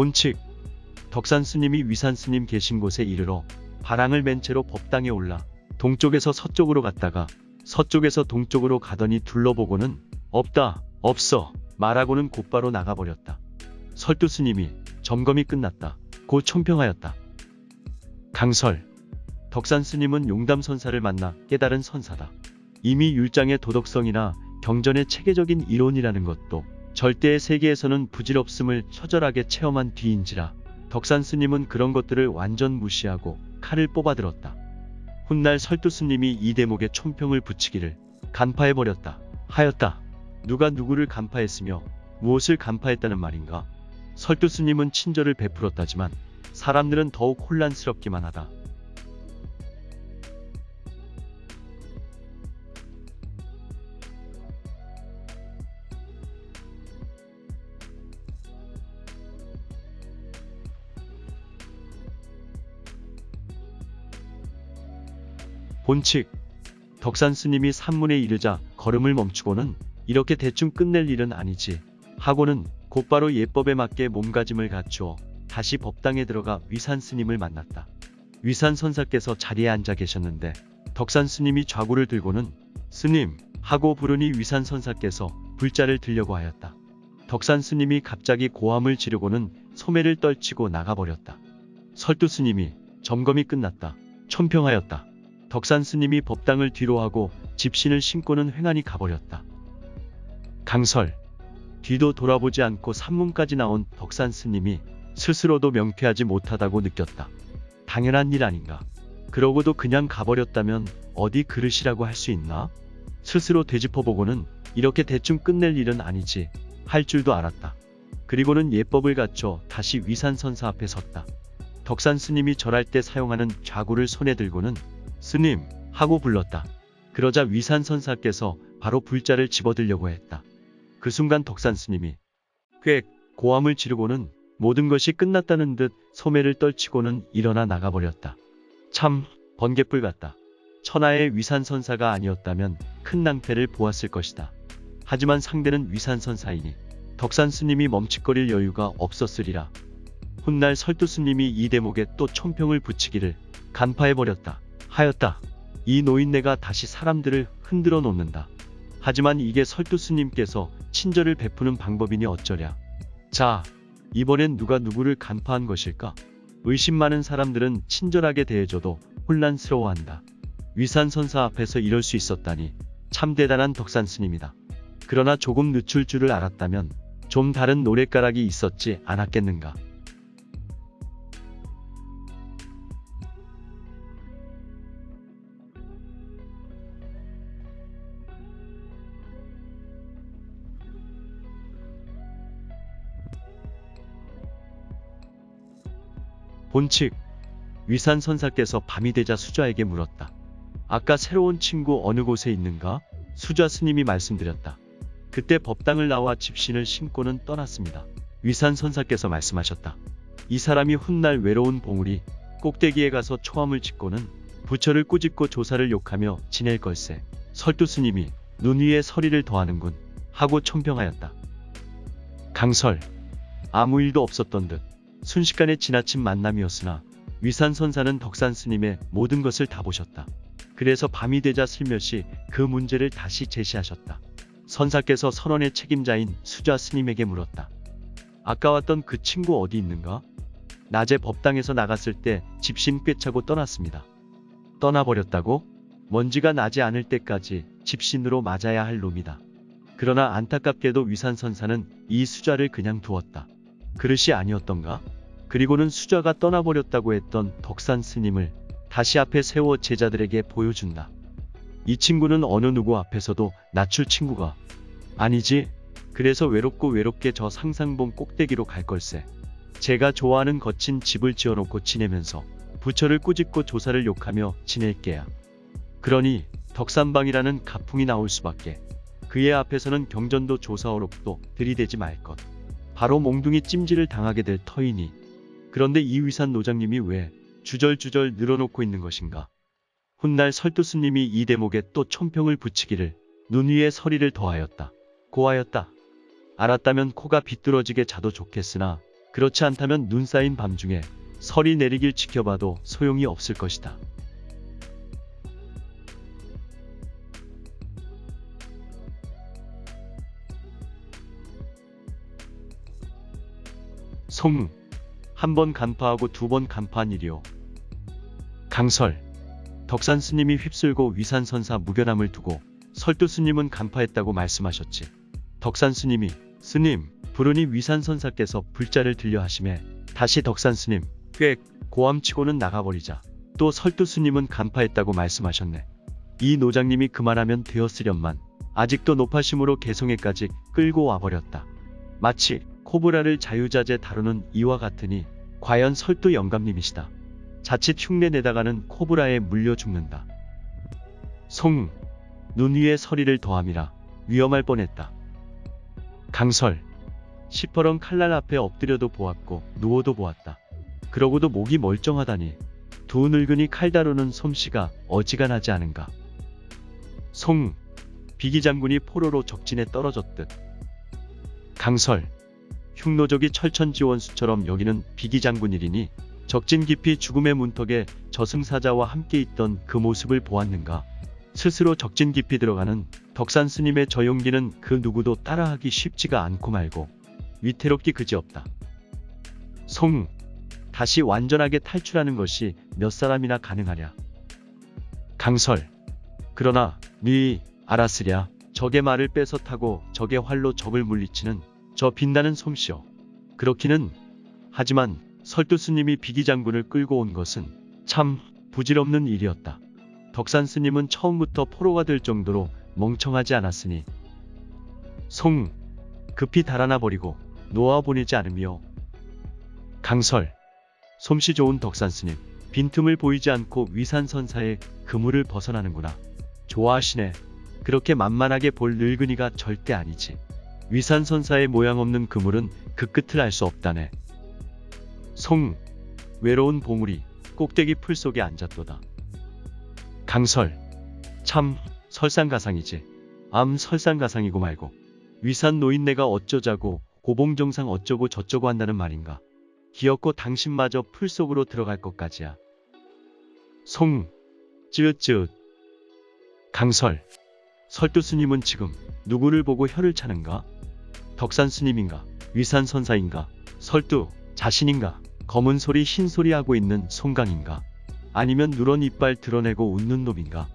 본칙 덕산 스님이 위산 스님 계신 곳에 이르러 바랑을 맨 채로 법당에 올라 동쪽에서 서쪽으로 갔다가 서쪽에서 동쪽으로 가더니 둘러보고는 없다 없어 말하고는 곧바로 나가버렸다. 설두 스님이 점검이 끝났다. 고 총평하였다. 강설 덕산 스님은 용담 선사를 만나 깨달은 선사다. 이미 율장의 도덕성이나 경전의 체계적인 이론이라는 것도 절대의 세계에서는 부질없음을 처절하게 체험한 뒤인지라 덕산 스님은 그런 것들을 완전 무시하고 칼을 뽑아들었다. 훗날 설두 스님이 이 대목에 촌평을 붙이기를 간파해버렸다. 하였다. 누가 누구를 간파했으며 무엇을 간파했다는 말인가? 설두 스님은 친절을 베풀었다지만 사람들은 더욱 혼란스럽기만 하다. 본칙 덕산 스님이 산문에 이르자 걸음을 멈추고는 이렇게 대충 끝낼 일은 아니지 하고는 곧바로 예법에 맞게 몸가짐을 갖추어 다시 법당에 들어가 위산 스님을 만났다. 위산 선사께서 자리에 앉아 계셨는데 덕산 스님이 좌구를 들고는 스님 하고 부르니 위산 선사께서 불자를 들려고 하였다. 덕산 스님이 갑자기 고함을 지르고는 소매를 떨치고 나가버렸다. 설두 스님이 점검이 끝났다. 촌평하였다. 덕산 스님이 법당을 뒤로하고 집신을 신고는 횡하니 가버렸다. 강설 뒤도 돌아보지 않고 산문까지 나온 덕산 스님이 스스로도 명쾌하지 못하다고 느꼈다. 당연한 일 아닌가. 그러고도 그냥 가버렸다면 어디 그릇이라고 할 수 있나? 스스로 되짚어보고는 이렇게 대충 끝낼 일은 아니지 할 줄도 알았다. 그리고는 예법을 갖춰 다시 위산선사 앞에 섰다. 덕산 스님이 절할 때 사용하는 좌구를 손에 들고는 스님 하고 불렀다. 그러자 위산 선사께서 바로 불자를 집어들려고 했다. 그 순간 덕산 스님이 꽤 고함을 지르고는 모든 것이 끝났다는 듯 소매를 떨치고는 일어나 나가버렸다. 참 번개불 같다. 천하의 위산선사가 아니었다면 큰 낭패를 보았을 것이다. 하지만 상대는 위산선사이니 덕산 스님이 멈칫거릴 여유가 없었으리라. 훗날 설두 스님이 이 대목에 또 촌평을 붙이기를 간파해버렸다. 하였다. 이 노인네가 다시 사람들을 흔들어 놓는다. 하지만 이게 설두 스님께서 친절을 베푸는 방법이니 어쩌랴. 자, 이번엔 누가 누구를 간파한 것일까? 의심 많은 사람들은 친절하게 대해줘도 혼란스러워한다. 위산선사 앞에서 이럴 수 있었다니 참 대단한 덕산 스님이다. 그러나 조금 늦출 줄을 알았다면 좀 다른 노랫가락이 있었지 않았겠는가. 본칙 위산 선사께서 밤이 되자 수자에게 물었다. 아까 새로운 친구 어느 곳에 있는가? 수자 스님이 말씀드렸다. 그때 법당을 나와 집신을 신고는 떠났습니다. 위산 선사께서 말씀하셨다. 이 사람이 훗날 외로운 봉우리 꼭대기에 가서 초함을 짓고는 부처를 꾸짖고 조사를 욕하며 지낼 걸세. 설두 스님이 눈 위에 서리를 더하는군 하고 촌평하였다. 강설 아무 일도 없었던 듯 순식간에 지나친 만남이었으나 위산 선사는 덕산 스님의 모든 것을 다 보셨다. 그래서 밤이 되자 슬며시 그 문제를 다시 제시하셨다. 선사께서 선원의 책임자인 수자 스님에게 물었다. 아까 왔던 그 친구 어디 있는가? 낮에 법당에서 나갔을 때 집신 꿰차고 떠났습니다. 떠나버렸다고? 먼지가 나지 않을 때까지 집신으로 맞아야 할 놈이다. 그러나 안타깝게도 위산 선사는 이 수자를 그냥 두었다. 그릇이 아니었던가? 그리고는 수자가 떠나버렸다고 했던 덕산 스님을 다시 앞에 세워 제자들에게 보여준다. 이 친구는 어느 누구 앞에서도 낮출 친구가 아니지. 그래서 외롭고 외롭게 저 상상봉 꼭대기로 갈 걸세. 제가 좋아하는 거친 집을 지어놓고 지내면서 부처를 꾸짖고 조사를 욕하며 지낼게야. 그러니 덕산방이라는 가풍이 나올 수밖에. 그의 앞에서는 경전도 조사어록도 들이대지 말 것. 바로 몽둥이 찜질을 당하게 될 터이니. 그런데 이 위산 노장님이 왜 주절주절 늘어놓고 있는 것인가? 훗날 설두 스님이 이 대목에 또 촌평을 붙이기를 눈 위에 서리를 더하였다. 고하였다. 알았다면 코가 비뚤어지게 자도 좋겠으나 그렇지 않다면 눈 쌓인 밤중에 설이 내리길 지켜봐도 소용이 없을 것이다. 송. 한번 간파하고 두 번 간파한 일이요. 강설. 덕산 스님이 휩쓸고 위산 선사 무견함을 두고 설두 스님은 간파했다고 말씀하셨지. 덕산 스님이 스님 부르니 위산 선사께서 불자를 들려 하심에 다시 덕산 스님 꽤 고함치고는 나가버리자 또 설두 스님은 간파했다고 말씀하셨네. 이 노장님이 그만하면 되었으련만 아직도 높아심으로 개성에까지 끌고 와버렸다. 마치 코브라를 자유자재 다루는 이와 같으니 과연 설두 영감님이시다. 자칫 흉내 내다가는 코브라에 물려 죽는다. 송, 눈 위에 서리를 더함이라 위험할 뻔했다. 강설, 시퍼런 칼날 앞에 엎드려도 보았고 누워도 보았다. 그러고도 목이 멀쩡하다니 두 늙은이 칼 다루는 솜씨가 어지간하지 않은가. 송, 비기 장군이 포로로 적진에 떨어졌듯. 강설, 흉노적이 철천지원수처럼 여기는 비기 장군이리니 적진 깊이 죽음의 문턱에 저승사자와 함께 있던 그 모습을 보았는가. 스스로 적진 깊이 들어가는 덕산 스님의 저 용기는 그 누구도 따라하기 쉽지가 않고 말고 위태롭기 그지없다. 송, 다시 완전하게 탈출하는 것이 몇 사람이나 가능하랴. 강설, 그러나 네 알았으랴. 적의 말을 뺏어 타고 적의 활로 적을 물리치는 저 빛나는 솜씨요. 그렇기는 하지만 설두 스님이 비기 장군을 끌고 온 것은 참 부질없는 일이었다. 덕산 스님은 처음부터 포로가 될 정도로 멍청하지 않았으니 송 급히 달아나 버리고 놓아 보내지 않으며 강설 솜씨 좋은 덕산 스님 빈틈을 보이지 않고 위산 선사의 그물을 벗어나는구나 좋아하시네 그렇게 만만하게 볼 늙은이가 절대 아니지 위산 선사의 모양 없는 그물은 그 끝을 알 수 없다네. 송 외로운 보물이 꼭대기 풀 속에 앉았도다. 강설 참 설상가상이지. 암 설상가상이고 말고 위산 노인네가 어쩌자고 고봉정상 어쩌고 저쩌고 한다는 말인가? 기었고 당신마저 풀 속으로 들어갈 것까지야. 송 찌읒찌읒 강설 설두 스님은 지금 누구를 보고 혀를 차는가? 덕산 스님인가? 위산 선사인가? 설두 자신인가? 검은 소리 흰 소리 하고 있는 송강인가? 아니면 누런 이빨 드러내고 웃는 놈인가